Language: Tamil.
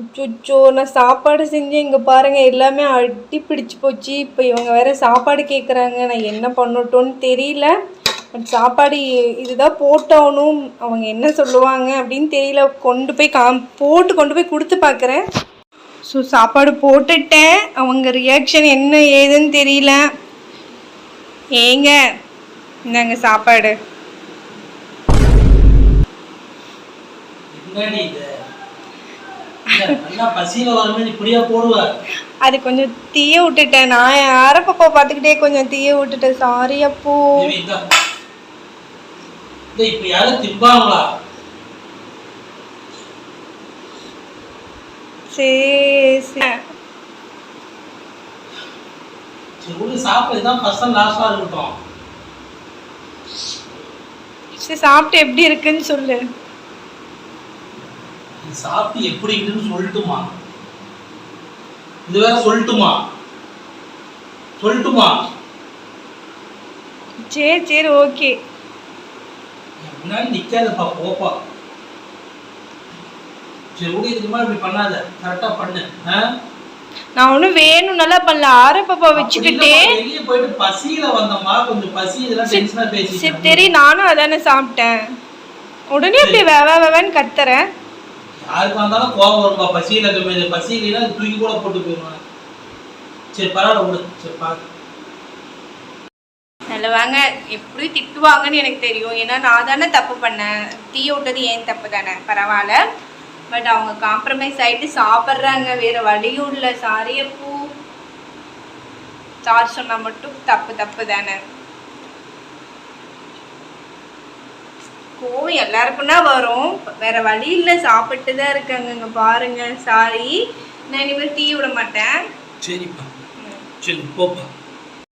அச்சோ நான் சாப்பாடு செஞ்சு இங்கே பாருங்கள் எல்லாமே அடி பிடிச்சி போச்சு. இப்போ இவங்க வேறு சாப்பாடு கேட்குறாங்க நான் என்ன பண்ணட்டும்னு தெரியல. பட் சாப்பாடு இதுதான் போட்டாகணும் அவங்க என்ன சொல்லுவாங்க அப்படின்னு தெரியல. கொண்டு போய் காம் போட்டு கொண்டு போய் கொடுத்து பார்க்குறேன் ஸோ சாப்பாடு போட்டுட்டேன். அவங்க ரியாக்ஷன் என்ன ஏதுன்னு தெரியல. ஏங்க இந்தாங்க சாப்பாடு. அது கொஞ்சம் தீய விட்டுட்டேன். நான் அரப்பப்பா பார்த்துக்கிட்டே கொஞ்சம் தீய விட்டுட்டேன். சாரி அப்போ. இப்ப யாரும் சரி சாப்பிட்டு எப்படி இருக்குன்னு சொல்லு. சாப்பிட்டு எப்படி இருக்குன்னு சொல்லட்டுமா இது வேற சொல்லட்டுமா சொல்லட்டுமா சரி சரி ஓகே என் முன்னாடி நிக்காதப்பா போப்பா சரி விடு இதுக்கு மேல இப்படி பண்ணாத கரெக்டா பண்ணு ஆ? நான் ஒன்றும் வேணும்னால பண்ணல வச்சுக்கிட்டே அப்படி இல்லம்மா, வெளிய போயிட்டு பசியில வந்தம்மா கொஞ்சம் பசி இதெல்லாம் டென்ஷனா சரி பேசிட்டு தெரி நானும் அதானே சாப்பிட்டேன் உடனே இப்படி வெவ வெவன்னு கத்துறேன் யாருக்கு வந்தாலும் கோவம் வரும்பா. பசியில் கம்மி பசி இல்லைன்னா தூக்கி கூட போட்டு போயிடுவாங்க. சரி பரவாயில்ல விடு. சரி பாரு. நல்ல வாங்க. எப்படி திட்டுவாங்கன்னு எனக்கு தெரியும். ஏன்னா நான் தானே தப்பு பண்ணேன். தீ விட்டது ஏன் தப்பு தானே? பரவாயில்ல. பட் அவங்க காம்ப்ரமைஸ் ஆகிட்டு சாப்பிட்றாங்க. வேற வழியும் இல்லை. சாரியப்பூ சார் சொன்னால் மட்டும் தப்பு தப்பு தானே? கோவம் எல்லாருக்கும் தான் வரும். வேற வழி இல்லை. சாப்பிட்டு தான் இருக்காங்க இங்க பாருங்க. சாரி. நான் இனிமேல் டீ விட மாட்டேன். சரிப்பா. சரி போப்பா.